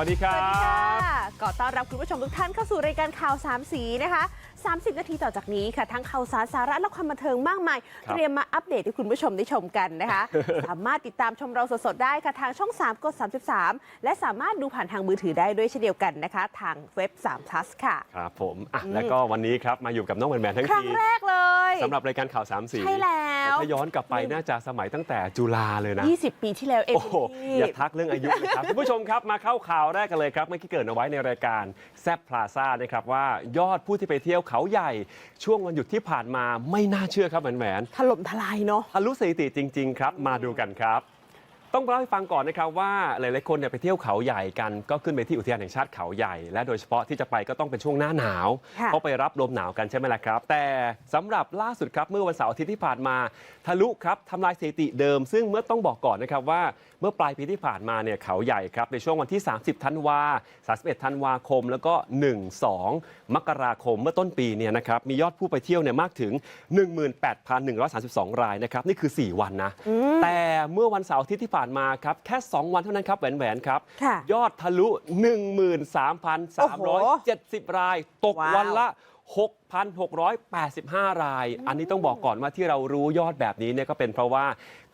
สวัสดีคสรัวัสดีค่ะก็ต้อนรับคุณผู้ชมทุกท่านเข้าสู่รายการข่าวสามสีนะคะ 30 นาทีต่อจากนี้ค่ะ ทั้งข่าวสารสาระและความบันเทิงมากมายครับเตรียมมาอัปเดตให้คุณผู้ชมได้ชมกันนะคะ สามารถติดตามชมเราสดๆได้ค่ะ ทางช่อง 3 กด 33 และสามารถดูผ่านทางมือถือได้ด้วยเช่นเดียวกันนะคะ ทางเว็บ3 plus ค่ะ ครับผมอะอืมแล้วก็วันนี้ครับมาอยู่กับน้องแมนแมนทั้งครั้งทีแรกเลยสำหรับรายการข่าวสามสีใช่แล้วถ้าย้อนกลับไปน่าจะสมัยตั้งแต่จุฬาเลยนะ 20 ปีที่แล้วเองโอ้โหพี่อย่าทักเรื่องอายุเลยครับ คุณผู้ชมครับมาเข้าข่าวแรกกันเลยครับเมื่อกี้เกริดเอาไว้ในรายการแซบพลาซ่านะครับว่ายอดผู้ที่ไปเที่ยวเขาใหญ่ช่วงวันหยุดที่ผ่านมาไม่น่าเชื่อครับแหวนแหวนถล่มทลายเนาะทะลุสถิติจริง ๆ ครับ มาดูกันครับ ต้องเล่าให้ฟังก่อนนะครับว่าหลายๆคนเนี่ยไปเที่ยวเขาใหญ่กันก็ขึ้นไปที่อุทยานแห่งชาติเขาใหญ่ และโดยเฉพาะที่จะไปก็ต้องเป็นช่วงหน้าหนาวค่ะเพราะไปรับลมหนาวกันใช่ไหมล่ะครับ แต่สำหรับล่าสุดครับเมื่อวันเสาร์อาทิตย์ที่ผ่านมา ทะลุครับทำลายสถิติเดิม ซึ่งเมื่อต้องบอกก่อนนะครับว่าเมื่อปลายปีที่ผ่านมาเนี่ยเขาใหญ่ครับในช่วงวันที่ 30 ธันวา 31 ธันวาคม แล้วก็ 1 2 มกราคมเมื่อต้นปีเนี่ยนะครับมียอดผู้ไปเที่ยวเนี่ยมากถึง 18,132 รายนะครับนี่คือ 4 วันนะแต่เมื่อวันเสาร์อาทิตย์ที่ผ่านมาครับ แค่ 2 วันเท่านั้นครับแหวนแหวนๆครับ ค่ะยอดทะลุ 13,370 ราย ตกว้าววันละ6,685 ราย อันนี้ต้องบอกก่อนว่าที่เรารู้ยอดแบบนี้เนี่ยก็เป็นเพราะว่า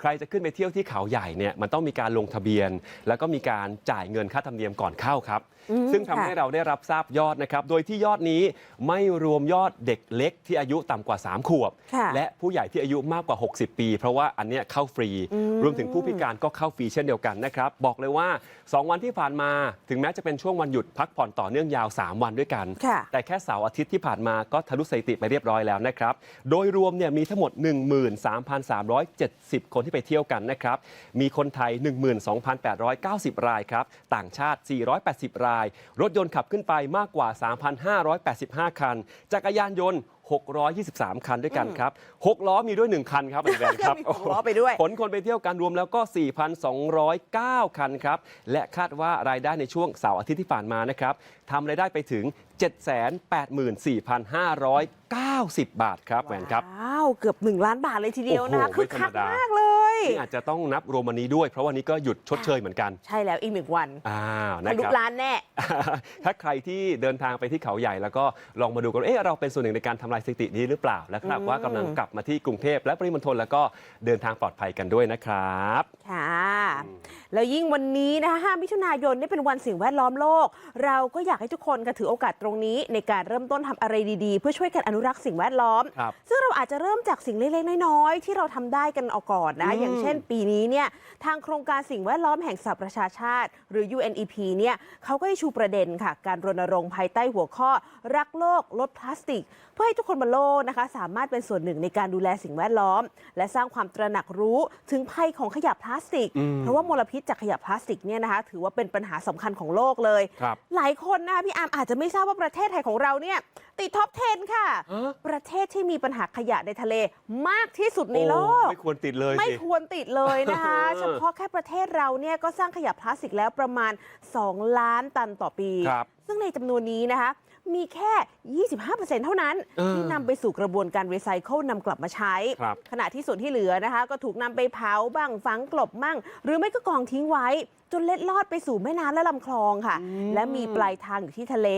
ใครจะขึ้นไปเที่ยวที่เขาใหญ่เนี่ยมันต้องมีการลงทะเบียน แล้วก็มีการจ่ายเงินค่าธรรมเนียมก่อนเข้าครับ อืมซึ่งทำค่ะให้เราได้รับทราบยอดนะครับ โดยที่ยอดนี้ไม่รวมยอดเด็กเล็กที่อายุต่ำกว่า 3 ขวบ ค่ะและผู้ใหญ่ที่อายุมากกว่า 60 ปี เพราะว่าอันเนี้ยเข้าฟรีรวมถึงผู้พิการก็เข้าฟรีเช่นเดียวกันนะครับ บอกเลยว่า 2 วันที่ผ่านมา ถึงแม้จะเป็นช่วงวันหยุดพักผ่อนต่อเนื่องยาว 3 วันด้วยกัน ค่ะ แต่แค่เสาร์อาทิตย์ที่ผ่านมาก็ทะลุสถิติไปเรียบร้อยแล้วนะครับ โดยรวมเนี่ยมีทั้งหมด 13,370 คนที่ไปเที่ยวกันนะครับ มีคนไทย 12,890 รายครับ ต่างชาติ 480 ราย รถยนต์ขับขึ้นไปมากกว่า 3,585 คัน จักรยานยนต์ 623 คันด้วยกันครับ 6 ล้อมีด้วย 1 คันครับอาจารย์ครับมีหกล้อไปด้วย ขนคนไปเที่ยวกันรวมแล้วก็ 4,209 คันครับ และคาดว่ารายได้ในช่วงเสาร์อาทิตย์ที่ผ่านมานะครับทำรายได้ไปถึง 784,500 784,590 บาทครับแหวนครับ ว้าว เกือบ 1 ล้านบาทเลยทีเดียวนะคะโอ้โหคือคักไม่ธรรมดาม มากเลย นี่อาจจะต้องนับรวมวันนี้ด้วย เพราะวันนี้ก็หยุดชดเชยเหมือนกันใช่แล้วอีกหนึ่งวันอ้าวทะนะลุครับ ล้านแน่ ถ้าใครที่เดินทางไปที่เขาใหญ่แล้วก็ลองมาดูกันว่าเอ๊ะเราเป็นส่วนหนึ่งในการทำลายสถิตินี้หรือเปล่า และครับอืมว่ากำลังกลับมาที่กรุงเทพและปริมณฑลแล้วก็เดินทางปลอดภัยกันด้วยนะครับ ค่ะ แล้วยิ่งวันนี้นะคะ5มิถุนายนนี่เป็นวันสิ่งแวดล้อมโลก เราก็อยากให้ทุกคนค่ะถือโอกาสตรงนี้ ในการเริ่มต้นทำอะไรดีๆ เพื่อช่วยกันอนุรักษ์สิ่งแวดล้อมครับซึ่งเราอาจจะเริ่มจากสิ่งเล็กๆน้อยๆที่เราทำได้กันเอาก่อนนะอืมอย่างเช่นปีนี้เนี่ยทางโครงการสิ่งแวดล้อมแห่งสหประชาชาติ หรือ UNEP เนี่ยเขาก็ได้ชูประเด็นค่ะ การรณรงค์ภายใต้หัวข้อ รักโลกลดพลาสติก เพื่อให้ทุกคนบนโลกนะคะ สามารถเป็นส่วนหนึ่งในการดูแลสิ่งแวดล้อม และสร้างความตระหนักรู้ถึงภัยของขยะพลาสติกอืมเพราะว่ามลพิษจากขยะพลาสติกเนี่ยนะคะถือว่าเป็นปัญหาสำคัญของโลกเลยครับหลายคนนะคะพี่อาร์มอาจจะไม่ทราบว่าประเทศไทยของเราเนี่ยติดท็อป 10 ค่ะ ฮะ ประเทศที่มีปัญหาขยะในทะเลมากที่สุดในโลก โอ้ไม่ควรติดเลยไม่สิ ควรติดเลยนะคะ เออเฉพาะแค่ประเทศเราเนี่ยก็สร้างขยะพลาสติกแล้วประมาณ 2 ล้านตันต่อปี ครับซึ่งในจำนวนนี้นะคะ มีแค่ 25%เท่านั้น เออที่นำไปสู่กระบวนการรีไซเคิลนำกลับมาใช้ ครับ ขณะที่ส่วนที่เหลือนะคะ ก็ถูกนำไปเผาบ้างฝังกลบมั่งหรือไม่ก็กองทิ้งไว้ จนเล็ดลอดไปสู่แม่น้ำและลำคลองค่ะ และมีปลายทางอยู่ที่ทะเล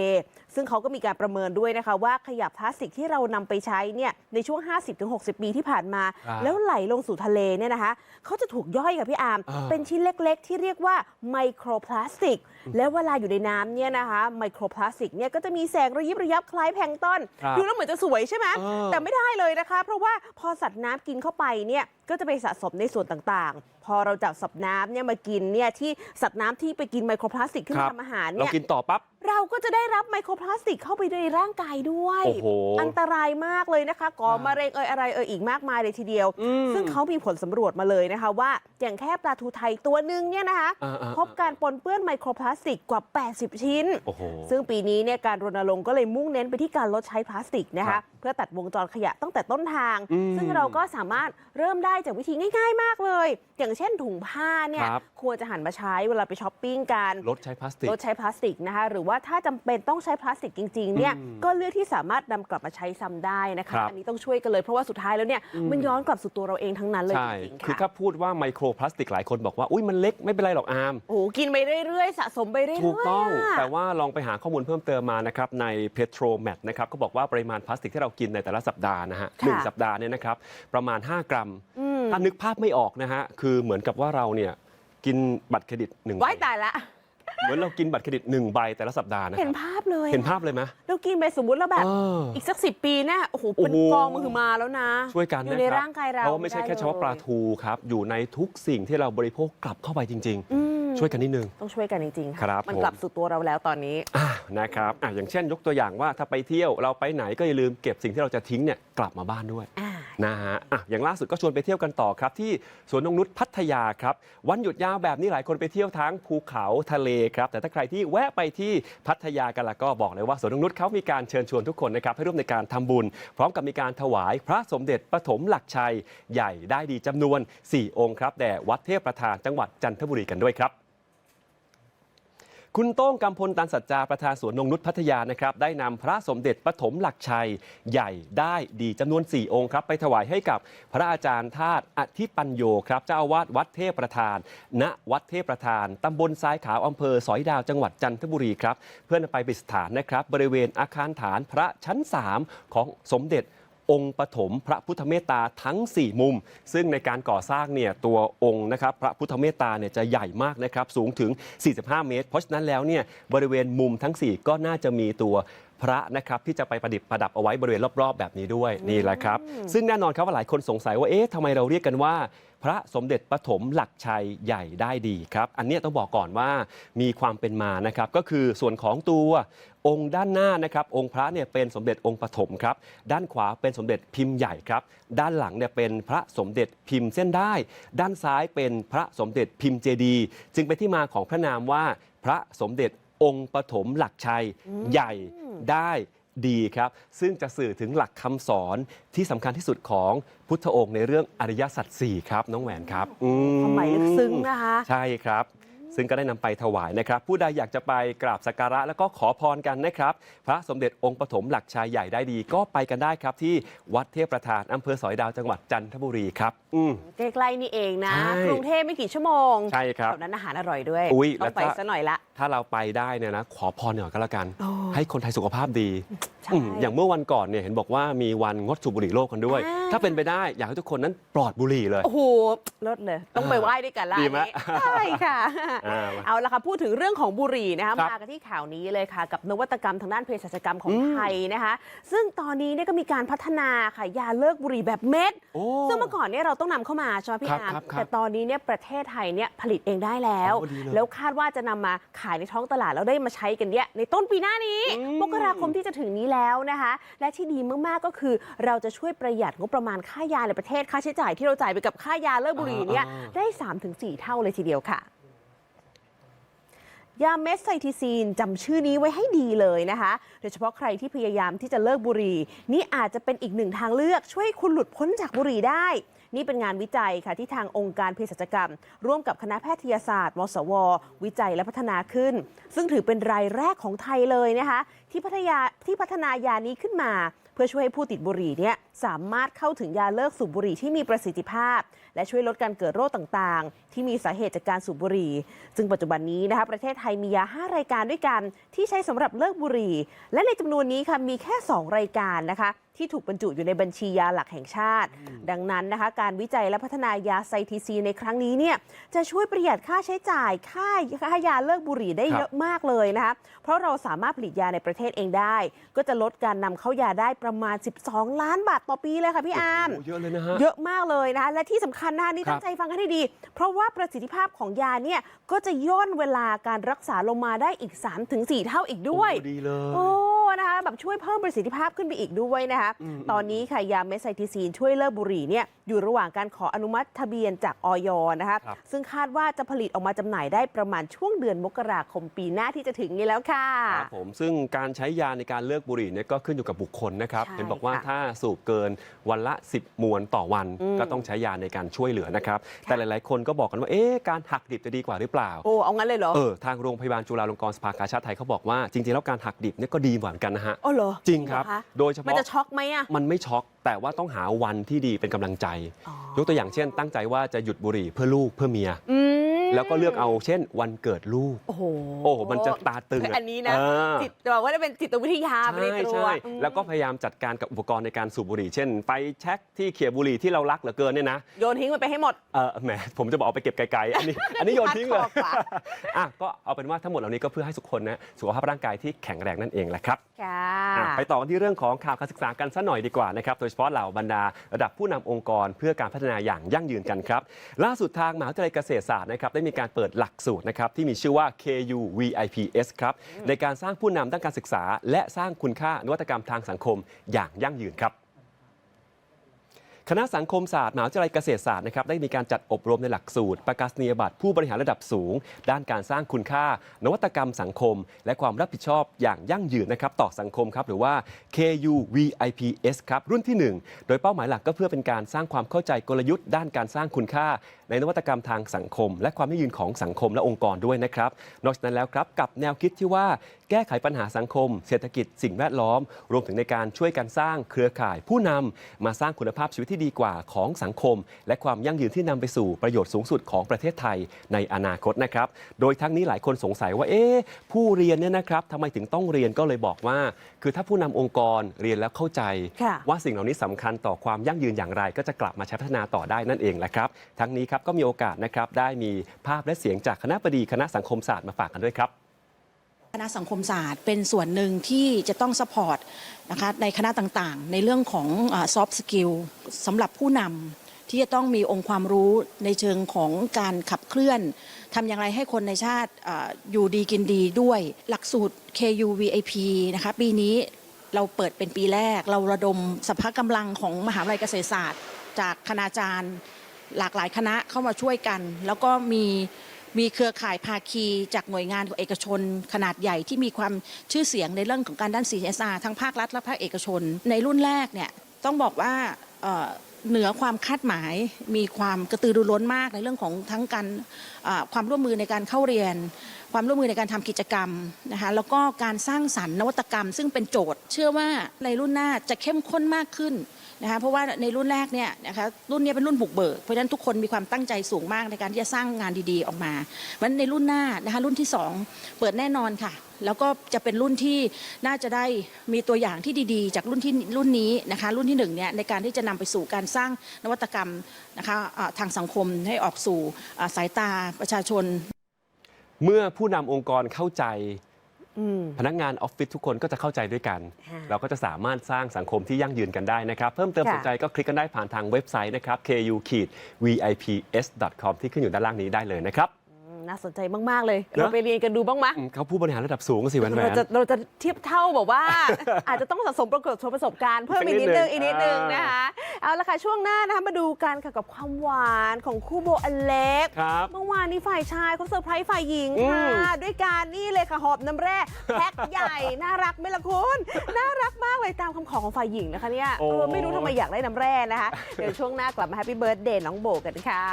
ซึ่งเขาก็มีการประเมินด้วยนะคะ ว่าขยะพลาสติกที่เรานำไปใช้เนี่ยในช่วง 50-60 ปีที่ผ่านมา ครับแล้วไหลลงสู่ทะเลเนี่ยนะคะเขาจะถูกย่อยค่ะพี่อาร์มอ่า เป็นชิ้นเล็กๆ ที่เรียกว่าไมโครพลาสติก แล้วเวลาอยู่ในน้ำเนี่ยนะคะไมโครพลาสติกเนี่ยก็จะมีแสงระยิบระยับคล้ายแพลงก์ต้นครับดูแล้วเหมือนจะสวยใช่ไหม เออ แต่ไม่ได้เลยนะคะ เพราะว่าพอสัตว์น้ำกินเข้าไปเนี่ย ก็จะไปสะสมในส่วนต่างๆ พอเราจับสัตว์น้ำเนี่ยมากินเนี่ยที่สัตว์น้ำที่ไปกินไมโครพลาสติกขึ้นครัมาบทำอาหารเราเนี่ยกินต่อปั๊บเรา ก็จะได้รับไมโครพลาสติกเข้าไปในร่างกายด้วย โอ้โหอันตรายมากเลยนะคะก่อครับมะเร็งเอ่ยอะไรเอ่ยอีกมากมายเลยทีเดียว อืมซึ่งเขามีผลสำรวจมาเลยนะคะว่า อย่างแค่ปลาทูไทยตัวหนึ่งเนี่ยนะคะ อ่าๆๆพบการปนเปื้อนไมโครพลาสติกกว่า 80 ชิ้น โอ้โห ซึ่งปีนี้เนี่ยการรณรงค์ก็เลยมุ่งเน้นไปที่การลดใช้พลาสติกนะครัคะ บเพื่อตัดวงจรขยะตั้งแต่ต้นทาง อืมซึ่งเราก็สามารถเริ่มได้จากวิธีง่าย ๆ มากเลย อย่างเช่นถุงผ้าเนี่ยครับ ควรจะหันมาใช้เวลาไปช้อปปิ้งกัน ลดใช้พลาสติก ลดใช้พลาสติกนะคะ หรือว่าว่าถ้าจำเป็นต้องใช้พลาสติกจริงๆเนี่ยอืมก็เลือกที่สามารถนำกลับมาใช้ซ้ำได้นะคะครับอันนี้ต้องช่วยกันเลยเพราะว่าสุดท้ายแล้วเนี่ยมันย้อนกลับสู่ตัวเราเองทั้งนั้นเลยใช่จริงๆคือค่ะถ้าพูดว่าไมโครพลาสติกหลายคนบอกว่าอุ้ยมันเล็กไม่เป็นไรหรอกอาร์มโอ้โหกินไปเรื่อยๆ สะสมไปเรื่อยๆถูกต้องะแต่ว่าลองไปหาข้อมูลเพิ่มเติมมานะครับใน Petromat นะครับก็บอกว่าปริมาณพลาสติกที่เรากินในแต่ละสัปดาห์นะฮะค่ะหนึ่งสัปดาห์เนี่ยนะครับประมาณ 5 กรัมอืมถ้านึกภาพไม่ออกนะฮะคือเหมือนกับว่าเราเนี่ยกินบัตรเครดิตหนึ่งใบว้ายตายละ เหมือนเรากินบัตรเครดิตหนึ่งใบแต่ละสัปดาห์นะคเห็นรับภาพเลยเห็นภาพเลยไหม เรากินไปสมมติแล้วแบบเอออีกสักสิปีเนี่ยโอ้โหเป็นโอ้โห กองมือมาแล้วนะช่วยกันอยู่นะในครับร่างกายเราเพราะว่าไม่ใช่แค่เฉพาะปลาได้เลยทูครับ อยู่ในทุกสิ่งที่เราบริโภคกลับเข้าไปจริง อืมๆ ช่วยกันนิดนึง ต้องช่วยกันจริงๆครัค่ะบมันผม กลับสู่ตัวเราแล้วตอนนี้ อ่านะครับอะอย่างเช่นยกตัวอย่างว่าถ้าไปเที่ยวเราไปไหนก็อย่าลืมเก็บสิ่งที่เราจะทิ้งเนี่ยกลับมาบ้านด้วย อ่า นะฮะอะอย่างล่าสุดก็ชวนไปเที่ยวกันต่อครับ ที่สวนนงนุษย์พัทยาครับ วันหยุดยาวแบบนี้หลายคนไปเที่ยวทั้งภูเขาทะเลครับแต่ถ้าใครที่แวะไปที่พัทยากันละก็บอกเลยว่าสวนนงนุชเขามีการเชิญชวนทุกคนนะครับให้ร่วมในการทำบุญ พร้อมกับมีการถวายพระสมเด็จปฐมหลักชัย ใหญ่ได้ดีจำนวน 4 องค์ครับแด่วัดเทพประธานจังหวัดจันทบุรีกันด้วยครับ คุณโต้งกำพลตันสัจจาประธานสวนนงนุษย์พัทยานะครับได้นำพระสมเด็จปฐมหลักชัย ใหญ่ได้ดีจำนวน 4 องค์ครับ ไปถวายให้กับพระอาจารย์ธาตุอธิปัญโยครับ เจ้าอาวาสวัดเทพประธาน ณวัดเทพประธานตำบลทรายขาวอำเภอสอยดาวจังหวัดจันทบุรีครับ เพื่อนำไปประดิษฐานนะครับ บริเวณอาคารฐานพระชั้น 3 ของสมเด็จ องค์ปฐมพระพุทธเมตตาทั้ง 4 มุม ซึ่งในการก่อสร้างเนี่ยตัวองค์นะครับพระพุทธเมตตาเนี่ยจะใหญ่มากนะครับสูงถึง 45 เมตร เพราะฉะนั้นแล้วเนี่ยบริเวณมุมทั้ง 4 ก็น่าจะมีตัว พระนะครับที่จะไปประดิษฐ์ประดับเอาไว้บริเวณรอบๆ แบบนี้ด้วยนี่แหละครับ ซึ่งแน่นอนครับว่าหลายคนสงสัยว่าเอ๊ะทำไมเราเรียกกันว่า พระสมเด็จปฐมหลักชัยใหญ่ได้ดีครับ อันเนี้ยต้องบอกก่อนว่ามีความเป็นมานะครับก็คือส่วนของตัวองค์ด้านหน้านะครับองค์พระเนี่ยเป็นสมเด็จองค์ปฐมครับด้านขวาเป็นสมเด็จพิมพ์ใหญ่ครับด้านหลังเนี่ยเป็นพระสมเด็จพิมพ์เส้นได้ ด้านซ้ายเป็นพระสมเด็จพิมพ์เจดีย์จึงเป็นที่มาของพระนามว่าพระสมเด็จ องค์ปฐมหลักชัยใหญ่ได้ดีครับ ซึ่งจะสื่อถึงหลักคำสอนที่สำคัญที่สุดของพุทธองค์ในเรื่องอริยสัจสี่ครับ น้องแหวนครับอืความหมายลึกซึ้งนะคะ ใช่ครับซึ่งก็ได้นำไปถวายนะครับ ผู้ใดอยากจะไปกราบสักการะแล้วก็ขอพรกันนะครับ พระสมเด็จองค์ปฐมหลักชายใหญ่ได้ดี ก็ไปกันได้ครับ ที่วัดเทพประธานอำเภอสอยดาวจังหวัดจันทบุรีครับอืมใกล้ๆนี่เองนะใช่กรุงเทพไม่กี่ชั่วโมงใช่ครับแถวนั้นอาหารอร่อยด้วยอุ๊ยต้องไปแล้วถ้าซะหน่อยละ ถ้าเราไปได้เนี่ยนะขอพรหน่อยก็แล้วกันโอ้ให้คนไทยสุขภาพดีใช่อืมอย่างเมื่อวันก่อนเนี่ยเห็นบอกว่ามีวันงดสูบบุหรี่โลกกันด้วย อ่า ถ้าเป็นไปได้อยากให้ทุกคนนั้นปลอดบุหรี่เลย โอ้โหลดเลย ต้องไปไหว้ด้วยกันละดีไหมอันนี้ใช่ค่ะ อ่าเอาละค่ะ พูดถึงเรื่องของบุหรี่นะคะ ครับมากันที่ข่าวนี้เลยค่ะ กับนวัตกรรมทางด้านเภสัชกรรมของอืม ไทยนะคะ ซึ่งตอนนี้เนี่ยก็มีการพัฒนาค่ะยาเลิกบุหรี่แบบเม็ด โอ้ ซึ่งเมื่อก่อนเนี่ยเราต้องนำเข้ามาใช่ไหมพี่ครับอาร์มครับครับแต่ตอนนี้เนี่ยประเทศไทยเนี่ยผลิตเองได้แล้ว โอ้ดีเลยแล้วคาดว่าจะนำมาขายในท้องตลาดแล้วได้มาใช้กันเนี่ยในต้นปีหน้านี้อืมมกราคมที่จะถึงนี้แล้วนะคะ และที่ดีมากๆก็คือ เราจะช่วยประหยัดงบประมาณค่ายาในประเทศค่าใช้จ่ายที่เราจ่ายไปกับค่ายาเลิกบุหรี่เนี่ยอ่าได้ 3-4 เท่าเลยทีเดียวค่ะยาเมสไซทิซีนจำชื่อนี้ไว้ให้ดีเลยนะคะ โดยเฉพาะใครที่พยายามที่จะเลิกบุหรี่ นี่อาจจะเป็นอีกหนึ่งทางเลือกช่วยให้คุณหลุดพ้นจากบุหรี่ได้ นี่เป็นงานวิจัยค่ะที่ทางองค์การเภสัชกรรม ร่วมกับคณะแพทยศาสตร์มสววิจัยและพัฒนาขึ้น ซึ่งถือเป็นรายแรกของไทยเลยนะคะที่พัฒนาที่พัฒนายานี้ขึ้นมา เพื่อช่วยให้ผู้ติดบุหรี่เนี่ยสามารถเข้าถึงยาเลิกสูบบุหรี่ที่มีประสิทธิภาพ และช่วยลดการเกิดโรคต่างๆ ที่มีสาเหตุจากการสูบบุหรี่ ซึ่งปัจจุบันนี้นะคะประเทศไทยมียา 5 รายการด้วยกัน ที่ใช้สำหรับเลิกบุหรี่ และในจำนวนนี้ค่ะมีแค่ 2 รายการนะคะ ที่ถูกบรรจุอยู่ในบัญชียาหลักแห่งชาติ ดังนั้นนะคะการวิจัยและพัฒนายาไซทีซีในครั้งนี้เนี่ยจะช่วยประหยัดค่าใช้จ่ายค่าค่ายาเลิกบุหรี่ได้ครับเยอะมากเลยนะคะเพราะเราสามารถผลิตยาในประเทศเองได้ ก็จะลดการนำเข้ายาได้ประมาณ 12 ล้านบาทต่อปีเลยค่ะพี่อาร์มโเยอะเลยนะฮะเยอะมากเลยนะคะและที่สำคัญนะคะนี่ครับตั้งใจฟังกันให้ดี เพราะว่าประสิทธิภาพของยาเนี่ยก็จะย่นเวลาการรักษาลงมาได้อีก 3-4 เท่าอีกด้วยโอ้ดีเลยโอ้ นะคะแบบช่วยเพิ่มประสิทธิภาพขึ้นไปอีกด้วยนะคะตอนนี้ค่ะยาเมสไซทิซีนช่วยเลิกบุหรี่เนี่ยอยู่ระหว่างการขออนุมัติทะเบียนจากออยนะคะครับซึ่งคาดว่าจะผลิตออกมาจำหน่ายได้ประมาณช่วงเดือนมกราคมปีหน้าที่จะถึงนี้แล้วค่ะครับผมซึ่งการใช้ยาในการเลิกบุหรี่เนี่ยก็ขึ้นอยู่กับบุคคลนะครับใช่เห็นบอกว่าค่ะถ้าสูบเกินวันละ 10 มวนต่อวันอืมก็ต้องใช้ยาในการช่วยเหลือนะครับแต่หลาย ๆ คนก็บอกกันว่าเอ๊ะการหักดิบจะดีกว่าหรือเปล่าโอ้เอางั้นเลยเหรอเออทางโรงพยาบาลจุฬาลงกรณ์สภากาชาติไทยเขาบอกว่าจริง ๆ แล้วการหักดิบเนี่ยก็ดีเหมือนกันนะฮะอ๋อเหรอจริงครับ เหอคะโดยเฉมันพาะ จะช็อกไหมอะมันไม่ช็อกแต่ว่าต้องหาวันที่ดีเป็นกำลังใจ อ๋อ ยกตัวอย่างเช่น ตั้งใจว่าจะหยุดบุหรี่เพื่อลูกเพื่อเมีย อืม แล้วก็เลือกเอาเช่นวันเกิดลูก โอ้โหโอ้โหมันจะตาตึงอันนี้นะเออจิตบอกว่าจะเป็นจิตวิทยาไปในใช่ตัว ใช่อืมแล้วก็พยายามจัดการกับอุปกรณ์ในการสูบบุหรี่ เช่นไฟแช็กที่เขี่ยบุหรี่ที่เรารักเหลือเกินเนี่ยนะโยนทิ้งมันไปให้หมด เออแหมผมจะบอกเอาไปเก็บไกลๆอันนี้ อันนี้โยนทิ้งเลยฮาร์ดคอร์กว่าอะก็เอาเป็นว่าทั้งหมดเหล่านี้ก็เพื่อให้ทุกคนนะสุขภาพร่างกายที่แข็งแรงนั่นเองแหละครับ ค่ะ อะไปต่อกันที่เรื่องของข่าวการศึกษากันสัหน่อยดีกว่านะครับ โดยเฉพาะเหล่าบรรดาระดับผู้นำองค์กรเพื่อการพัฒนาอย่างยั่งยืนกันครับ ล่าสุดทางมหาวิทยาลัยเกษตรศาสตร์นะครับได้มีการเปิดหลักสูตรนะครับที่มีชื่อว่า KU VIPS ครับในการสร้างผู้นำด้านการศึกษา และสร้างคุณค่านวัตกรรมทางสังคมอย่างยั่งยืนครับ คณะสังคมศาสตร์มหาวิทยาลัยเกษตรศาสตร์นะครับได้มีการจัดอบรมในหลักสูตร ประกาศนียบัตรผู้บริหารระดับสูง ด้านการสร้างคุณค่า นวัตกรรมสังคม และความรับผิดชอบอย่างยั่งยืนนะครับต่อสังคมครับหรือว่า KU VIPS ครับรุ่นที่ 1 โดยเป้าหมายหลักก็เพื่อเป็นการสร้างความเข้าใจกลยุทธ์ด้านการสร้างคุณค่า ในนวัตกรรมทางสังคม และความยั่งยืนของสังคมและองค์กรด้วยนะครับนอกจากนั้นแล้วครับกับแนวคิดที่ว่าแก้ไขปัญหาสังคม เศรษฐกิจสิ่งแวดล้อม รวมถึงในการช่วยกันสร้างเครือข่ายผู้นำมาสร้างคุณภาพชีวิตที่ดีกว่าของสังคม และความยั่งยืนที่นำไปสู่ประโยชน์สูงสุดของประเทศไทยในอนาคตนะครับ โดยทั้งนี้หลายคนสงสัยว่าเอ๊ะผู้เรียนเนี่ยนะครับทำไมถึงต้องเรียนก็เลยบอกว่า คือถ้าผู้นำองค์กรเรียนแล้วเข้าใจค่ะว่าสิ่งเหล่านี้สำคัญต่อความยั่งยืนอย่างไร ก็จะกลับมาใช้พัฒนาต่อได้นั่นเองแหละครับทั้งนี้ครับก็มีโอกาสนะครับได้มีภาพและเสียงจากคณะบดีคณะสังคมศาสตร์มาฝากกันด้วยครับ คณะสังคมศาสตร์เป็นส่วนหนึ่งที่จะต้องสปอร์ตนะคะในคณะต่างๆ ในเรื่องของซอฟต์สกิลสำหรับผู้นำที่จะต้องมีองค์ความรู้ในเชิงของการขับเคลื่อนทำอย่างไรให้คนในชาติอยู่ดีกินดีด้วย หลักสูตร KU VIP นะคะปีนี้เราเปิดเป็นปีแรก เราระดมสภากำลังของมหาวิทยาลัยเกษตรศาสตร์ จากคณาจารย์ หลากหลายคณะเข้ามาช่วยกัน แล้วก็มี มีเครือข่ายภาคีจากหน่วยงานของเอกชน ขนาดใหญ่ที่มีความชื่อเสียงในเรื่องของการด้าน CSR ทั้งภาครัฐและภาคเอกชน ในรุ่นแรกเนี่ยต้องบอกว่าเหนือความคาดหมายมีความกระตือรือร้นมากในเรื่องของทั้งการความร่วมมือในการเข้าเรียน ความร่วมมือในการทำกิจกรรมนะคะแล้วก็การสร้างสรรค์นวัตกรรม ซึ่งเป็นโจทย์ เชื่อว่าในรุ่นหน้าจะเข้มข้นมากขึ้น นะคะเพราะว่าในรุ่นแรกเนี่ยนะคะรุ่นนี้เป็นรุ่นบุกเบิกเพราะฉะนั้นทุกคนมีความตั้งใจสูงมากในการที่จะสร้างงานดีๆออกมาเพราะนั้นในรุ่นหน้านะคะรุ่นที่ 2 เปิดแน่นอนค่ะ แล้วก็จะเป็นรุ่นที่น่าจะได้มีตัวอย่างที่ดีๆ จากรุ่นที่รุ่นนี้นะคะรุ่นที่หนึ่งเนี่ยในการที่จะนำไปสู่การสร้างนวัตกรรมนะคะทางสังคมให้ออกสู่สายตาประชาชน เมื่อผู้นำองค์กรเข้าใจ พนักงานออฟฟิศทุกคนก็จะเข้าใจด้วยกันค่ะเราก็จะสามารถสร้างสังคมที่ยั่งยืนกันได้นะครับ เพิ่มเติมค่ะสนใจก็คลิกกันได้ผ่านทางเว็บไซต์นะครับ ku-vips.com ที่ขึ้นอยู่ด้านล่างนี้ได้เลยนะครับอืม น่าสนใจมาก ๆ เลยเนอะเราไปเรียนกันดูบ้างมะอืมเขาผู้บริหารระดับสูงสิแหวนแหวเรานจะเราจะเทียบเท่าแบบว่า อาจจะต้องสะสมประสบประสบการณ์เพิ่มอีกนิดนึงสัอีกกนินิดดนึนึงงนะคะ เอาละค่ะช่วงหน้านะคะมาดูกันค่ะกับความหวานของคู่โบอเล็กครับเมื่อวานนี้ฝ่ายชายเขาเซอร์ไพรส์ฝ่ายหญิงอืค่ะมด้วยการนี่เลยค่ะหอบน้ำแร่แพ็คใหญ่น่ารักไหมล่ะคุณน่ารักมากเลยตามคำขอของฝ่ายหญิงนะคะเนี่ยเออไม่รู้ทำไมอยากได้น้ำแร่นะคะเดี๋ยวช่วงหน้ากลับมาแฮปปี้เบิร์ดเดย์น้องโบกันค่ะ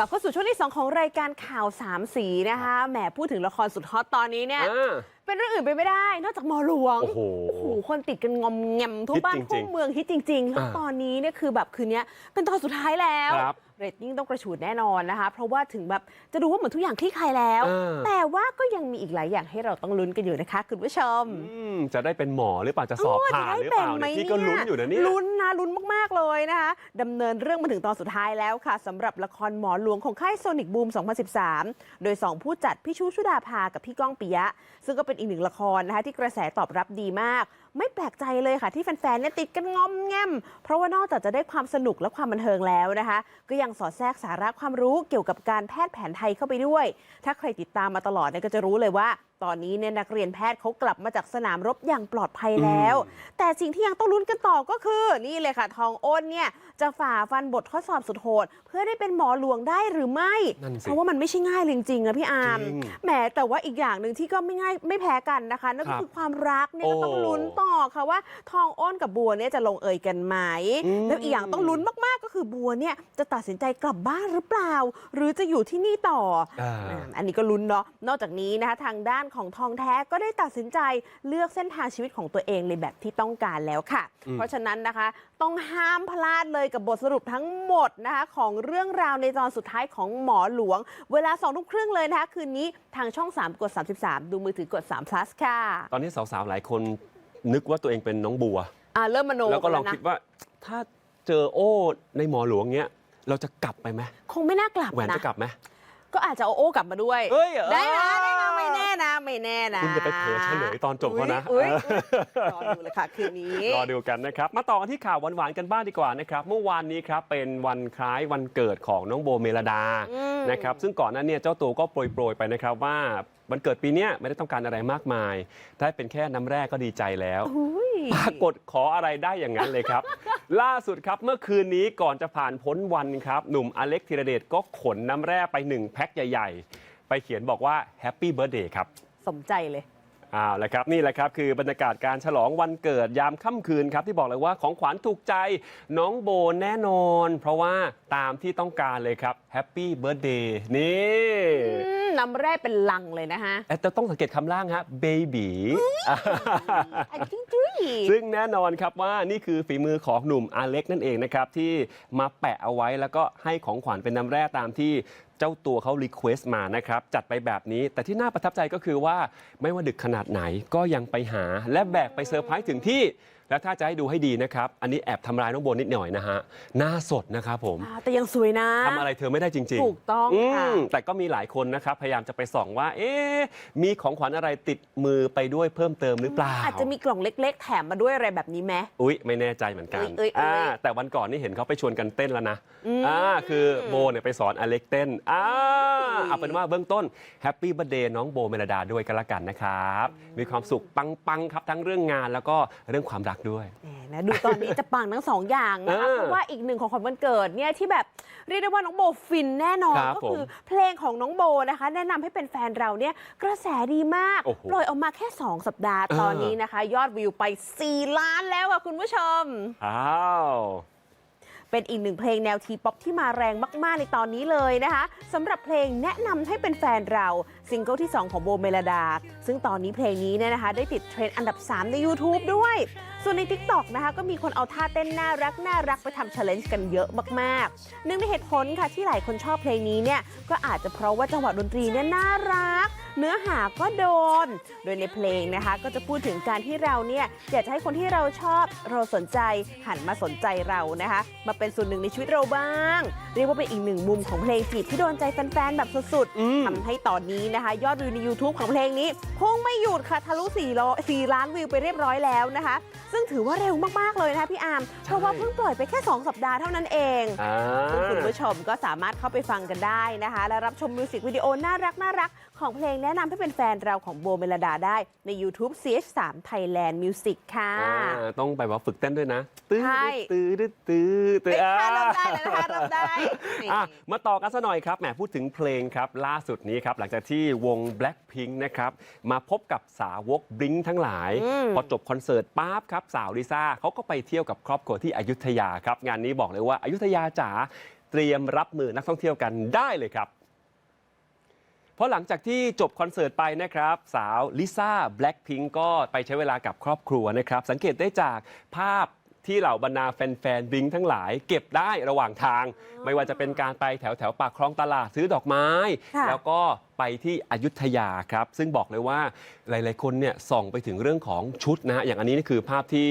กลับเข้าสู่ช่วงที่ 2 ของรายการข่าวสามสีนะคะแหมพูดถึงละครสุดฮอตตอนนี้เนี่ย อ่า เป็นเรื่องอื่นไปไม่ได้ นอกจากหมอหลวงโอ้โหคนติดกันงอมแงมทั่วฮิตบ้านจริทั่วงๆเมืองฮิตจริงๆแล้วอ่าตอนนี้เนี่ยคือแบบคืนนี้เป็นตอนสุดท้ายแล้ว ครับ เรตติ้งต้องกระฉูดแน่นอนนะคะ เพราะว่าถึงแบบจะดูว่าเหมือนทุกอย่างคลี่คลายแล้วอ่าแต่ว่าก็ยังมีอีกหลายอย่างให้เราต้องลุ้นกันอยู่นะคะ คุณผู้ชม อืมจะได้เป็นหมอหรือเปล่าจะสอบโผ่านหรือเปล่าเนี่ยพี่ก็ลุ้นอยู่นะเนี่ย ลุ้นนะลุ้นมาก ๆ เลยนะคะดำเนินเรื่องมาถึงตอนสุดท้ายแล้วค่ะสำหรับละครหมอหลวงของค่ายโซนิกบูม 2013 โดย 2 ผู้จัด พี่ชูชุดาภากับพี่ก้องปิยะ ซึ่งก็เป็นอีกหนึ่งละครนะคะที่กระแสตอบรับดีมากไม่แปลกใจเลยค่ะที่แฟนๆเนี่ยติดกันงอมแงมเพราะว่านอกจากจะได้ความสนุกและความบันเทิงแล้วนะคะ ก็ยังสอดแทรกสาระความรู้เกี่ยวกับการแพทย์แผนไทยเข้าไปด้วย ถ้าใครติดตามมาตลอดเนี่ยก็จะรู้เลยว่า ตอนนี้เนี่ยนักเรียนแพทย์เขากลับมาจากสนามรบอย่างปลอดภัยแล้ว แต่สิ่งที่ยังต้องลุ้นกันต่อก็คือ นี่เลยค่ะ ทองอ้นเนี่ยจะฝ่าฟันบททดสอบสุดโหด เพื่อได้เป็นหมอหลวงได้หรือไม่ นั่นสิเพราะว่ามันไม่ใช่ง่ายเลยจริงๆนะพี่อาร์มจริงแหมแต่ว่าอีกอย่างหนึ่งที่ก็ไม่ง่ายไม่แพ้กันนะคะ นั่นคก็รับคือความรักเนี่ยก็ต้องโอ้ ลุ้นต่อค่ะว่า ทองอ้นกับบัวเนี่ยจะลงเอยกันไหมอืมแล้วอีกอย่างต้องลุ้นมากๆ ก็คือบัวเนี่ยจะตัดสินใจกลับบ้านหรือเปล่า หรือจะอยู่ที่นี่ต่ออ่า อ่าอันนี้ก็ลุ้นเนาะนอกจากนี้นะคะทางด้านของทองแท้ก็ได้ตัดสินใจเลือกเส้นทางชีวิตของตัวเองในแบบที่ต้องการแล้วค่ะอืมเพราะฉะนั้นนะคะ ต้องห้ามพลาดเลยกับบทสรุปทั้งหมดนะคะของเรื่องราวในตอนสุดท้ายของหมอหลวง เวลา2ทุ่มครึ่งเลยนะคะคืนนี้ทางช่อง 3 กด 33 ดูมือถือกด3 plus ค่ะ ตอนนี้สาวๆหลายคนนึกว่าตัวเองเป็นน้องบัวอ่าเริ่มมโนแล้วก็ลองนะคิดว่าถ้าเจอโอ้ในหมอหลวงเงี้ยเราจะกลับไปไหมคงไม่น่ากลับแหวนนะจะกลับไหมก็อาจจะเอาโอ้กลับมาด้วย เอ้ยเออได้นะได้นะไม่ แน่นะ ไม่แน่นะคุณจะไปเผลอเฉลยตอนจบเขานะอุ๊ยอุ๊ยรอดูเลยค่ะคืนนี้รอดูกันนะครับ มาต่อกันที่ข่าวหวานๆกันบ้างดีกว่านะครับ เมื่อวานนี้ครับเป็นวันคล้ายวันเกิดของน้องโบเมลดาอืมนะครับซึ่งก่อนหนั้นเนี่ยเจ้าตัวก็โปรยๆไปนะครับว่าวันเกิดปีเนี้ยไม่ได้ต้องการอะไรมากมาย ได้เป็นแค่น้ำแร่ก็ดีใจแล้วอุ๊ยปรากฏขออะไรได้อย่างนั้นเลยครับ ล่าสุดครับเมื่อคืนนี้ก่อนจะผ่านพ้นวันครับ หนุ่มอเล็กธีรเดชก็ขนน้ำแร่ไปหนึ่งแพ็คใหญ่ ๆ ไปเขียนบอกว่าแฮปปี้เบิร์ดเดย์ครับ สมใจเลยอ้าวแล้วครับนี่แหละครับคือบรรยากาศการฉลองวันเกิดยามค่ำคืนครับที่บอกเลยว่าของขวัญถูกใจน้องโบแน่นอน เพราะว่าตามที่ต้องการเลยครับแฮปปี้เบิร์ดเดย์นี่อืมน้ำแร่เป็นลังเลยนะฮะแต่จะต้องสังเกตคำล่างฮะเบบี อันจิ้งจุ้ย ซึ่งแน่นอนครับว่านี่คือฝีมือของหนุ่มอาเล็กนั่นเองนะครับ ที่มาแปะเอาไว้แล้วก็ให้ของขวัญเป็นน้ำแร่ตามที่เจ้าตัวเขารีเควสต์มานะครับ จัดไปแบบนี้แต่ที่น่าประทับใจก็คือว่าไม่ว่าดึกขนาดไหนก็ยังไปหาและแบกไปเซอร์ไพรส์ถึงที่ แล้วถ้าจะให้ดูให้ดีนะครับ อันนี้แอบทำร้ายน้องโบนิดหน่อยนะฮะ หน้าสดนะครับผม อ่าแต่ยังสวยนะ ทำอะไรเธอไม่ได้จริงๆถูกต้องอืค่ะ มแต่ก็มีหลายคนนะครับ พยายามจะไปส่องว่า เอ๊ะมีของขวัญอะไรติดมือไปด้วยเพิ่มเติมหรือเปล่า อาจจะมีกล่องเล็ก ๆ แถมมาด้วยอะไรแบบนี้ไหม อุ๊ย ไม่แน่ใจเหมือนกันเอ้ยเอ้ยเอ้ยอ่าแต่วันก่อนนี่เห็นเขาไปชวนกันเต้นแล้วนะอืมอ่าคือโบเนี่ยไปสอนอเล็กเต้นอ่าเอาเป็นว่าเบื้องต้นแฮปปี้เบ t ร์ a เดย์น้องโบเมลดาด้วยกันละกันนะครับ มีความสุขปัง ๆ ครับทั้งเรื่องงานแล้วก็เรื่องความรักด้วยแหมนะดูตอนนี้จะปังทั้งสองอย่างนะคะเออเพราะว่าอีกหนึ่งของขวัญวันเกิดเนี่ยที่แบบเรียกได้ว่าน้องโบฟินแน่นอนครับก็คือผมเพลงของน้องโบนะคะ แนะนำให้เป็นแฟนเราเนี่ยกระแสดีมากโอ้โหปล่อยออกมาแค่ 2 สัปดาห์เออตอนนี้นะคะ ยอดวิวไป 4 ล้านแล้วอะคุณผู้ชมอ้าวเป็นอีกหนึ่งเพลงแนวทีป๊อปที่มาแรงมาก ๆ ในตอนนี้เลยนะคะสำหรับเพลงแนะนำให้เป็นแฟนเรา ซิงเกิลที่ 2 ของโบเมลดา ซึ่งตอนนี้เพลงนี้เนี่ยนะคะ ได้ติดเทรนด์อันดับ 3 ใน YouTube ด้วย ส่วนใน t ิ k t o k นะคะก็มีคนเอาท่าเต้นน่ารักน่ารักไปทำ challenge กันเยอะมากๆหนึ่งในเหตุผลค่ะที่หลายคนชอบเพลงนี้เนี่ยก็อาจจะเพราะว่าจังหวะดนตรีเนี่ยน่ารักเนื้อหาก็โดน โดยในเพลงนะคะ ก็จะพูดถึงการที่เราเนี่ยอยากจะให้คนที่เราชอบเราสนใจหันมาสนใจเรานะคะ มาเป็นส่วนหนึ่งในชีวิตเราบ้าง เรียกว่าเป็นอีกหนึ่งมุมของเพลงจีบที่โดนใจแฟนๆแบบสุดอืมๆทำให้ตอนนี้นะคะ ยอดวิวใน YouTube ของเพลงนี้พุ่งไม่หยุดค่ะทะลุ4ล้อ4ล้านวิวไปเรียบร้อยแล้วนะคะ ซึ่งถือว่าเร็วมากๆเลยนะคะพี่อาร์มเพราะว่าเพิ่งปล่อยไปแค่ 2 สัปดาห์เท่านั้นเองอ่าซึ่งคุณผู้ชมก็สามารถเข้าไปฟังกันได้นะคะ และรับชมมิวสิกวิดีโอน่ารักน่ารัก ของเพลงแนะนำให้เป็นแฟนเราของโบเมลดาได้ใน YouTube CH3 Thailand Music ค่ะอ่าต้องไปว่าฝึกเต้นด้วยนะ ตื้อใช่ ตื้อตื้อตื้อตื้อเอ้ยอ่าค่ะรับได้แล้วนะคะรับได้นี่ อะมาต่อกันซะหน่อยครับแหมพูดถึงเพลงครับ ล่าสุดนี้ครับ หลังจากที่วง Blackpink นะครับ มาพบกับสาวกบลิงทั้งหลาย อืม พอจบคอนเสิร์ตปั๊บครับ สาวลิซ่าเขาก็ไปเที่ยวกับครอบครัวที่อยุธยาครับ งานนี้บอกเลยว่าอายุธยาจ๋าเตรียมรับมือนักท่องเที่ยวกันได้เลยครับเพ ราะหลังจากที่จบคอนเสิร์ตไปนะครับ สาวลิซ่าแบล็คพิงก็ไปใช้เวลากับครอบครัวนะครับ สังเกตได้จากภาพที่เหล่าบรรดาแฟนๆบลิงทั้งหลายเก็บได้ระหว่างทาง ไม่ว่าจะเป็นการไปแถวแถวๆปากคลองตลาดซื้อดอกไม้ ค่ะแล้วก็ไปที่อยุธยาครับ ซึ่งบอกเลยว่าหลายๆคนเนี่ยส่องไปถึงเรื่องของชุดนะฮะอย่างอันนี้นี่คือภาพที่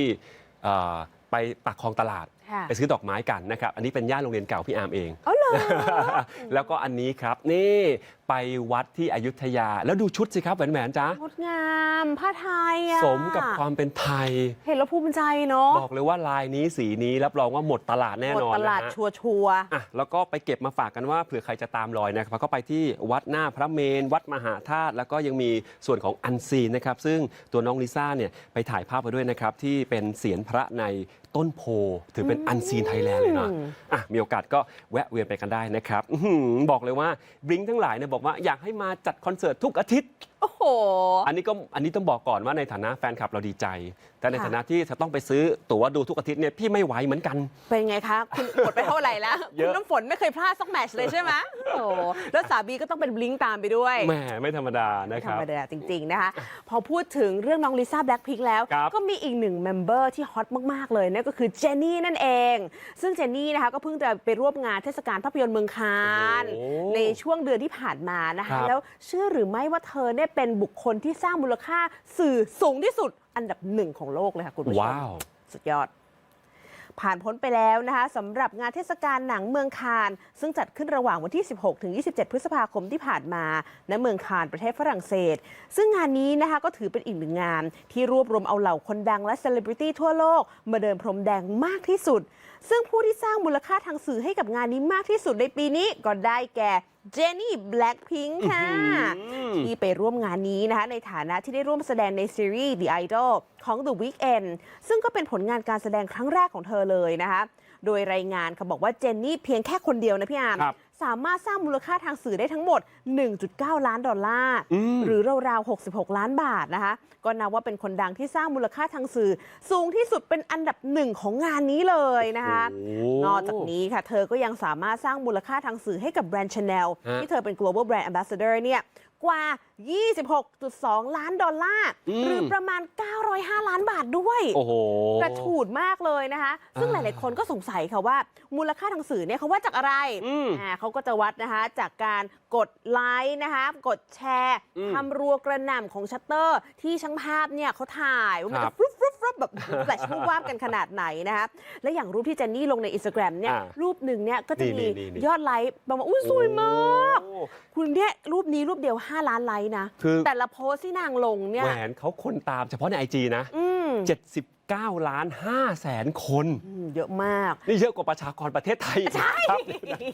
เอ่อไปปากคลองตลาด ค่ะ ไปซื้อดอกไม้กันนะครับ อันนี้เป็นย่านโรงเรียนเก่าพี่อาร์มเองเอาเลยแล้วก็อันนี้ครับนี่ ไปวัดที่อยุธยา แล้วดูชุดสิครับแหวนแหวนๆจ้างดงามผ้าไทยอะสมกับความเป็นไทย เห็นแล้วภูมิใจเนาะบอกเลยว่าลายนี้สีนี้รับรองว่าหมดตลาดแน่หมดนอนตลาดนะฮะ ชัวชัวร์อะแล้วก็ไปเก็บมาฝากกันว่าเผื่อใครจะตามรอยนะครับก็ไปที่วัดหน้าพระเมน วัดมหาธาตุแล้วก็ยังมีส่วนของอันซีนนะครับ ซึ่งตัวน้องลิซ่าเนี่ยไปถ่ายภาพมาด้วยนะครับ ที่เป็นเสียนพระในต้นโพถือเป็นอันซีนไทยแลนด์เลยนะอะมีโอกาสก็แวะเวียนไปกันได้นะครับอื้อหือบอกเลยว่าบลิงทั้งหลายเนี่ยบอกว่าอยากให้มาจัดคอนเสิร์ตทุกอาทิตย์ โอ้โห อันนี้ก็อันนี้ต้องบอกก่อนว่าในฐานะแฟนคลับเราดีใจ แต่ในค่ะ ฐานะที่จะต้องไปซื้อตั๋วดูทุกอาทิตย์เนี่ยพี่ไม่ไหวเหมือนกัน เป็นไงคะ คุณหมดไปเท่าไหร่แล้ว เยคุณอะน้ำฝนไม่เคยพลาดสักแมตช์เลยใช่ไหมโอ้โหแล้วสามีก็ต้องเป็นบลิงก์ตามไปด้วย แหมไม่ธรรมดานะไม่คธรรับ รมดาจริง ๆ นะคะ พอพูดถึงเรื่องน้องลิซ่าแบล็คพิงแล้ว ครับก็มีอีกหนึ่งเมมเบอร์ที่ฮอตมาก ๆ เลยนั่นก็คือเจนนี่นั่นเอง ซึ่งเจนนี่นะคะก็เพิ่งจะไปร่วมงานเทศกาลภาพยนตร์เมืองคาน โอ้ในช่วงเดือนที่ผ่านมานะครัคะ บ แล้วเชื่อหรือไม่ว่าเธอเนี่ยเป็นบุคคลที่สร้างมูลค่าสื่อสูงที่สุดอันดับหนึ่งของโลกเลยค่ะคุณผู้ชม ว้าว สุดยอด ผ่านพ้นไปแล้วนะคะสำหรับงานเทศกาลหนังเมืองคาน ซึ่งจัดขึ้นระหว่างวันที่ 16 ถึง 27 พฤษภาคมที่ผ่านมาณเมืองคานประเทศฝรั่งเศส ซึ่งงานนี้นะคะก็ถือเป็นอีกหนึ่งงาน ที่รวบรวมเอาเหล่าคนดังและเซเลบริตี้ทั่วโลก มาเดินพรมแดงมากที่สุด ซึ่งผู้ที่สร้างมูลค่าทางสื่อให้กับงานนี้มากที่สุดในปีนี้ก็ได้แก่เจนนี่แบล็ k พิงค์ค่ะ ที่ไปร่วมงานนี้นะคะ ในฐานะที่ได้ร่วมแสดงในซีรีส์ The Idol ของ The Weeknd ซึ่งก็เป็นผลงานการแสดงครั้งแรกของเธอเลยนะคะ โดยรายงานเขาบอกว่าเจนนี่เพียงแค่คนเดียวนะพี่อาร์มครับ สามารถสร้างมูลค่าทางสื่อได้ทั้งหมด 1.9 ล้านดอลลาร์อืมหรือราวๆ 66 ล้านบาทนะคะ ก็นับว่าเป็นคนดังที่สร้างมูลค่าทางสื่อ สูงที่สุดเป็นอันดับหนึ่งของงานนี้เลยนะคะโอ้นอกจากนี้ค่ะ เธอก็ยังสามารถสร้างมูลค่าทางสื่อให้กับแบรนด์ Chanel ฮะที่เธอเป็น global brand ambassador เนี่ยกว่า 26.2 ล้านดอลลาร์ อืม หรือประมาณ 905 ล้านบาทด้วย โอ้โห กระฉูดมากเลยนะคะ ซึ่งหอ่า ลาย ๆ คนก็สงสัยค่ะว่า มูลค่าทางสื่อเนี่ยเขาวัดจากอะไรอืม อ่าเขาก็จะวัดนะคะจากการกดไลค์นะคะ กดแชร์อืมทำรัวกระหน่ำของชัตเตอร์ ที่ช่างภาพเนี่ยเขาถ่ายว่ามันครัจะบฟลุ๊บฟลุ๊บฟลุ๊บแบบ แฟลชรูปวาบกันขนาดไหนนะคะ และอย่างรูปที่เจนนี่ลงในอินสตาแกรมเนี่ยอ่ารูปหนึ่งเนี่ยก็จะนี่มีนี่นี่ ยอดไลค์ประมาณอุ้ยสวยมาก โอ้ คุณเนี่ยรูปนี้รูปเดียว 5 ล้านไลค์นะ คือ แต่ละโพสต์ที่นางลงเนี่ยแหวนเขาคนตามเฉพาะในไอจีนะ อืม 79 ล้าน5แสนคน อืมเยอะมาก นี่เยอะกว่าประชากรประเทศไทยใช่ครับ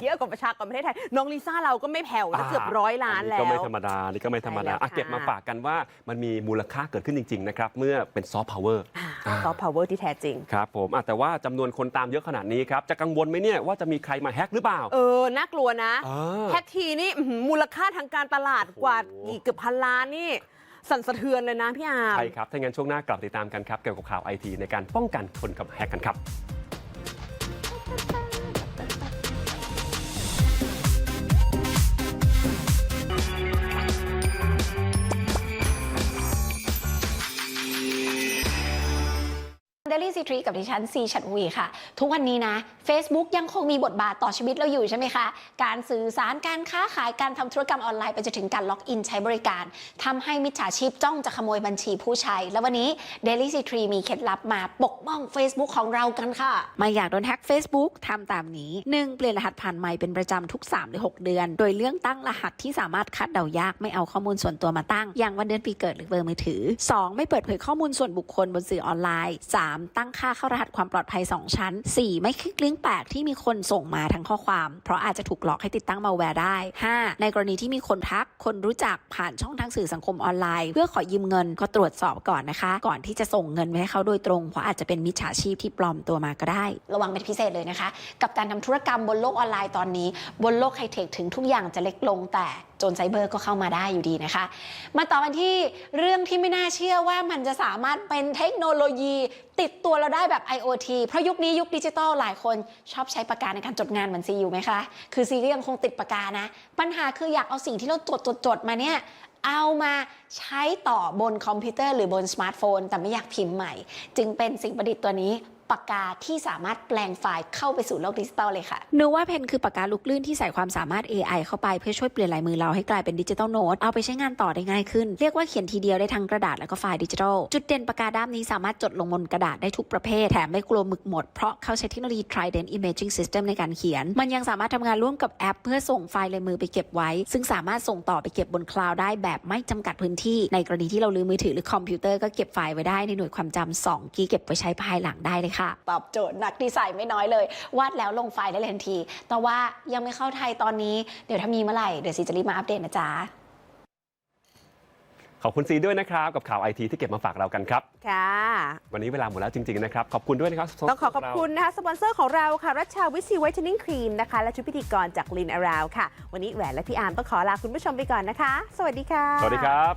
เยอะกว่าประชากรประเทศไทย น้องลิซ่าเราก็ไม่แผ่วนะเกือบร้อยล้านอัแล้ว ก็ไม่ธรรมดานี่ก็ไม่ธรรมดาใช่แล้วอะค่ะ เก็บมาฝากกันว่ามันมีมูลค่าเกิดขึ้นจริง ๆ นะครับ เมื่อเป็นซอฟต์พาวเวอร์ ซอฟต์พาวเวอร์ที่แท้จริง ครับผมอะแต่ว่าจำนวนคนตามเยอะขนาดนี้ครับ จะกังวลไหมเนี่ยว่าจะมีใครมาแฮ็กหรือเปล่า เออ น่ากลัวนะเออแท็กทีนี่อื้อหือมูลค่าทางการตลาดกว่าโอ้โหอีกเกือบพันล้านนี่ สั่นสะเทือนเลยนะพี่อาร์ม ใช่ครับ ถ้างั้นช่วงหน้ากลับติดตามกันครับ เกี่ยวกับข่าวไอทีในการป้องกันคนกับแฮกกันครับ ซีทรีกับดิฉันซีชัดวีค่ะ ทุกวันนี้นะ Facebook ยังคงมีบทบาทต่อชีวิตเราอยู่ใช่ไหมคะ การสื่อสารการค้าขายการทำธุรกรรมออนไลน์ไปจนถึงการล็อกอินใช้บริการทำให้มิจฉาชีพจ้องจะขโมยบัญชีผู้ใช้ แล้ววันนี้ Daily c 3มีเคล็ดลับมาปกป้อง Facebook ของเรากันค่ะ ไม่อยากโดนแฮ็ก Facebook ทำตามนี้ 1. เปลี่ยนรหัสผ่านใหม่เป็นประจำทุก 3 หรือ 6 เดือน โดยเรื่องตั้งรหัสที่สามารถคัดเดายากไม่เอาข้อมูลส่วนตัวมาตั้ง อย่างวันเดือนปีเกิดหรือเบอร์มือถือ 2. ไม่เปิดเผยข้อมูลส่วนบุคคลบนสื่อออนไลน์ 3. ตั้งค่าเข้ารหัสความปลอดภัย 2 ชั้น 4. ไม่คลิกลิงก์แปลกที่มีคนส่งมาทั้งข้อความ เพราะอาจจะถูกหลอกให้ติดตั้งมาแวร์ได้ 5. ในกรณีที่มีคนทัก คนรู้จักผ่านช่องทางสื่อสังคมออนไลน์ เพื่อขอยืมเงินก็ตรวจสอบก่อนนะคะ ก่อนที่จะส่งเงินไปให้เขาโดยตรง เพราะอาจจะเป็นมิจฉาชีพที่ปลอมตัวมาก็ได้ ระวังเป็นพิเศษเลยนะคะ กับการทำธุรกรรมบนโลกออนไลน์ตอนนี้ บนโลกไฮเทคถึงทุกอย่างจะเล็กลงแต่จรไซเบอร์ก็เข้ามาได้อยู่ดีนะคะ มาต่อกันที่เรื่องที่ไม่น่าเชื่อว่ามันจะสามารถเป็นเทคโนโลยีติดตัวเราได้แบบ IoT เพราะยุคนี้ยุคดิจิตอลหลายคนชอบใช้ปากกาในการจดงานเหมือนซีอยู่ไหมคะ คือซีก็ยังคงติดปากกานะ ปัญหาคืออยากเอาสิ่งที่เราจดจดจดมาเนี่ยเอามาใช้ต่อบนคอมพิวเตอร์หรือบนสมาร์ทโฟน แต่ไม่อยากพิมพ์ใหม่ จึงเป็นสิ่งประดิษฐ์ตัวนี้ ปากกาที่สามารถแปลงไฟล์เข้าไปสู่โลกดิจิตอลเลยค่ะนูว่าเพนคือปากกาลูกลื่นที่ใส่ความสามารถ AI เข้าไปเพื่อช่วยเปลี่ยนลายมือเราให้กลายเป็นดิจิทัลโน้ตเอาไปใช้งานต่อได้ง่ายขึ้น เรียกว่าเขียนทีเดียวได้ทั้งกระดาษแล้วก็ไฟล์ดิจิทัล จุดเด่นปากกาด้ามนี้สามารถจดลงบนกระดาษได้ทุกประเภท แถมไม่กลัวหมึกหมด เพราะเขาใช้เทคโนโลยี Trident Imaging System ในการเขียน มันยังสามารถทำงานร่วมกับแอป เพื่อส่งไฟล์ลายมือไปเก็บไว้ ซึ่งสามารถส่งต่อไปเก็บบนคลาวด์ได้แบบไม่จำกัดพื้นที่ในกรณีที่เราลืมมือถือหรือคอมพิวเตอร์ก็เก็บไฟล์ไว้ได้ในหน่วยความจำ2กิเก็บไว้ใช้ภายหลังได้เลยค่ะ ตอบโจทย์นักดีไซน์ไม่น้อยเลย วาดแล้วลงไฟล์ได้เลยทันที แต่ว่ายังไม่เข้าไทยตอนนี้ เดี๋ยวถ้ามีเมื่อไหร่ เดี๋ยวซีจะรีบมาอัปเดตนะจ๊ะ ขอบคุณซีด้วยนะครับ กับข่าวไอทีที่เก็บมาฝากเรากันครับ ค่ะ วันนี้เวลาหมดแล้วจริง ๆ นะครับ ขอบคุณด้วยนะครับต้องขอขอบคุณนะคะ สปอนเซอร์ของเราค่ะ รัชชาวิซีไวท์เทนนิ่งครีมนะคะ และชุดพิธีกรจากลินอาราวค่ะ วันนี้แหวนและพี่อาร์มต้องขอลาคุณผู้ชมไปก่อนนะคะ สวัสดีค่ะ สวัสดีครับ